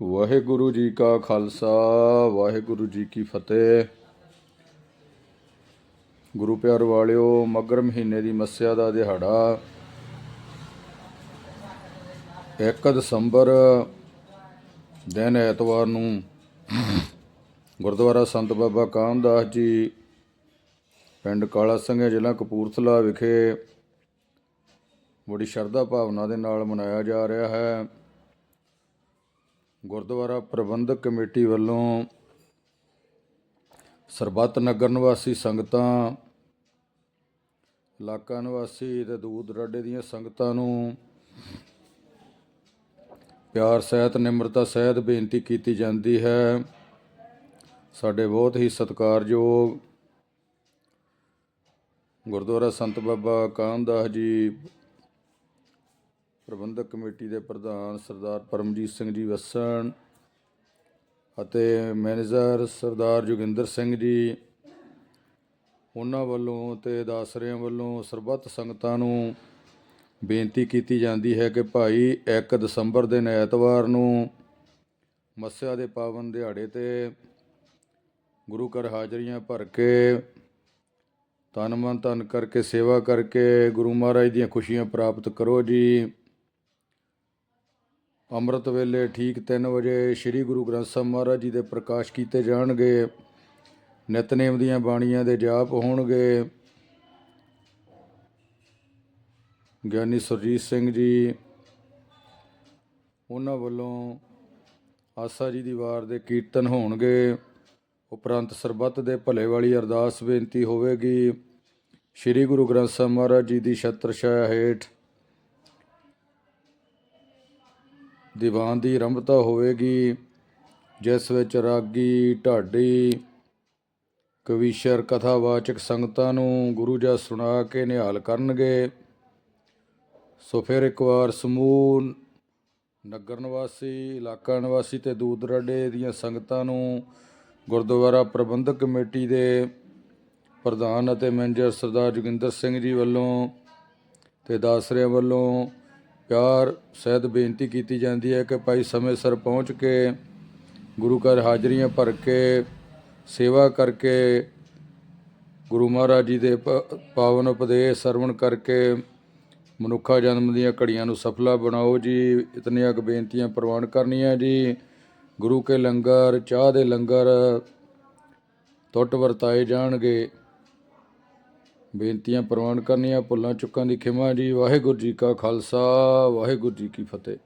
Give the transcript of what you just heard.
ਵਾਹਿਗੁਰੂ ਜੀ ਕਾ ਖਾਲਸਾ, ਵਾਹਿਗੁਰੂ ਜੀ ਕੀ ਫਤਿਹ। ਗੁਰੂ ਪਿਆਰ ਵਾਲਿਓ, ਮਗਰ ਮਹੀਨੇ ਦੀ ਮੱਸਿਆ ਦਾ ਦਿਹਾੜਾ। 1 ਦਸੰਬਰ ਦਿਨ ਐਤਵਾਰ ਨੂੰ ਗੁਰਦੁਆਰਾ ਸੰਤ ਬਾਬਾ ਕਾਮਦਾਸ ਜੀ, ਪਿੰਡ ਕਾਲਾ ਸੰਘਿਆ ਜ਼ਿਲ੍ਹਾ ਕਪੂਰਥਲਾ ਵਿਖੇ ਬੜੀ ਸ਼ਰਧਾ ਭਾਵਨਾ ਦੇ ਨਾਲ ਮਨਾਇਆ ਜਾ ਰਿਹਾ ਹੈ। ਗੁਰਦੁਆਰਾ ਪ੍ਰਬੰਧਕ ਕਮੇਟੀ ਵੱਲੋਂ ਸਰਬੱਤ ਨਗਰ ਨਿਵਾਸੀ ਸੰਗਤਾਂ, ਇਲਾਕਾ ਨਿਵਾਸੀ ਤੇ ਦੂਰ ਦਰਾਡੇ ਦੀਆਂ ਸੰਗਤਾਂ ਨੂੰ ਪਿਆਰ ਸਹਿਤ, ਨਿਮਰਤਾ ਸਹਿਤ ਬੇਨਤੀ ਕੀਤੀ ਜਾਂਦੀ ਹੈ। ਸਾਡੇ ਬਹੁਤ ਹੀ ਸਤਿਕਾਰਯੋਗ ਗੁਰਦੁਆਰਾ ਸੰਤ ਬਾਬਾ ਕਾਮਦਾਸ ਜੀ ਪ੍ਰਬੰਧਕ ਕਮੇਟੀ ਦੇ ਪ੍ਰਧਾਨ ਸਰਦਾਰ ਪਰਮਜੀਤ ਸਿੰਘ ਜੀ ਵਸਣ ਅਤੇ ਮੈਨੇਜਰ ਸਰਦਾਰ ਜੋਗਿੰਦਰ ਸਿੰਘ ਜੀ, ਉਹਨਾਂ ਵੱਲੋਂ ਤੇ ਦਾਸਰਿਆਂ ਵੱਲੋਂ ਸਰਬੱਤ ਸੰਗਤਾਂ ਨੂੰ ਬੇਨਤੀ ਕੀਤੀ ਜਾਂਦੀ ਹੈ ਕਿ ਭਾਈ 1 ਦਸੰਬਰ ਦੇ ਐਤਵਾਰ ਨੂੰ ਮੱਸਿਆ ਦੇ ਪਾਵਨ ਦਿਹਾੜੇ ਤੇ ਗੁਰੂ ਘਰ ਹਾਜ਼ਰੀਆਂ ਭਰ ਕੇ ਤਨ ਮਨ ਧਨ ਕਰਕੇ ਸੇਵਾ ਕਰਕੇ ਗੁਰੂ ਮਹਾਰਾਜ ਦੀਆਂ ਖੁਸ਼ੀਆਂ ਪ੍ਰਾਪਤ ਕਰੋ ਜੀ। ਅੰਮ੍ਰਿਤ ਵੇਲੇ ਠੀਕ 3 ਵਜੇ ਸ੍ਰੀ ਗੁਰੂ ਗ੍ਰੰਥ ਸਾਹਿਬ ਮਹਾਰਾਜ ਜੀ ਦੇ ਪ੍ਰਕਾਸ਼ ਕੀਤੇ ਜਾਣਗੇ। ਨਿਤਨੇਮ ਦੀਆਂ ਬਾਣੀਆਂ ਦੇ ਜਾਪ ਹੋਣਗੇ। ਗਿਆਨੀ ਸੁਰਜੀਤ ਸਿੰਘ ਜੀ, ਉਹਨਾਂ ਵੱਲੋਂ ਆਸਾ ਜੀ ਦੀ ਵਾਰ ਦੇ ਕੀਰਤਨ ਹੋਣਗੇ। ਉਪਰੰਤ ਸਰਬੱਤ ਦੇ ਭਲੇ ਵਾਲੀ ਅਰਦਾਸ ਬੇਨਤੀ ਹੋਵੇਗੀ। ਸ੍ਰੀ ਗੁਰੂ ਗ੍ਰੰਥ ਸਾਹਿਬ ਮਹਾਰਾਜ ਜੀ ਦੀ ਛਤਰ ਛਾਇਆ ਹੇਠ ਦੀਵਾਨ ਦੀ ਆਰੰਭਤਾ ਹੋਵੇਗੀ, ਜਿਸ ਵਿੱਚ ਰਾਗੀ ਢਾਡੀ, ਕਵੀਸ਼ਰ ਕਥਾਵਾਚਕ ਸੰਗਤਾਂ ਨੂੰ ਗੁਰੂ ਜੀ ਸੁਣਾ ਕੇ ਨਿਹਾਲ ਕਰਨਗੇ। ਸੋ ਫਿਰ ਇੱਕ ਵਾਰ ਸਮੂਹ, ਨਗਰ ਨਿਵਾਸੀ, ਇਲਾਕਾ ਨਿਵਾਸੀ ਤੇ ਦੂਰ ਦਰਾਡੇ ਦੀਆਂ ਸੰਗਤਾਂ ਨੂੰ ਗੁਰਦੁਆਰਾ ਪ੍ਰਬੰਧਕ ਕਮੇਟੀ ਦੇ ਪ੍ਰਧਾਨ ਅਤੇ ਮੈਨੇਜਰ ਸਰਦਾਰ ਜੋਗਿੰਦਰ ਸਿੰਘ ਜੀ ਵੱਲੋਂ ਤੇ ਦਾਸਰਿਆਂ ਵੱਲੋਂ ਪਿਆਰ ਸਹਿਤ ਬੇਨਤੀ ਕੀਤੀ ਜਾਂਦੀ ਹੈ ਕਿ ਭਾਈ ਸਮੇਂ ਸਿਰ ਪਹੁੰਚ ਕੇ ਗੁਰੂ ਘਰ ਹਾਜ਼ਰੀਆਂ ਭਰ ਕੇ ਸੇਵਾ ਕਰਕੇ ਗੁਰੂ ਮਹਾਰਾਜ ਜੀ ਦੇ ਪ- ਪਾਵਨ ਉਪਦੇਸ਼ ਸਰਵਣ ਕਰਕੇ ਮਨੁੱਖਾ ਜਨਮ ਦੀਆਂ ਘੜੀਆਂ ਨੂੰ ਸਫਲਾ ਬਣਾਓ ਜੀ। ਇਤਨੀਆਂ ਕੁ ਬੇਨਤੀਆਂ ਪ੍ਰਵਾਨ ਕਰਨੀਆਂ ਜੀ। ਗੁਰੂ ਕੇ ਲੰਗਰ, ਚਾਹ ਦੇ ਲੰਗਰ ਟੁੱਟ ਵਰਤਾਏ ਜਾਣਗੇ। ਬੇਨਤੀਆਂ ਪ੍ਰਵਾਨ ਕਰਨੀਆਂ, ਭੁੱਲਾਂ ਚੁੱਕਾਂ ਦੀ ਖਿਮਾ ਜੀ। ਵਾਹਿਗੁਰੂ ਜੀ ਕਾ ਖਾਲਸਾ, ਵਾਹਿਗੁਰੂ ਜੀ ਕੀ ਫਤਿਹ।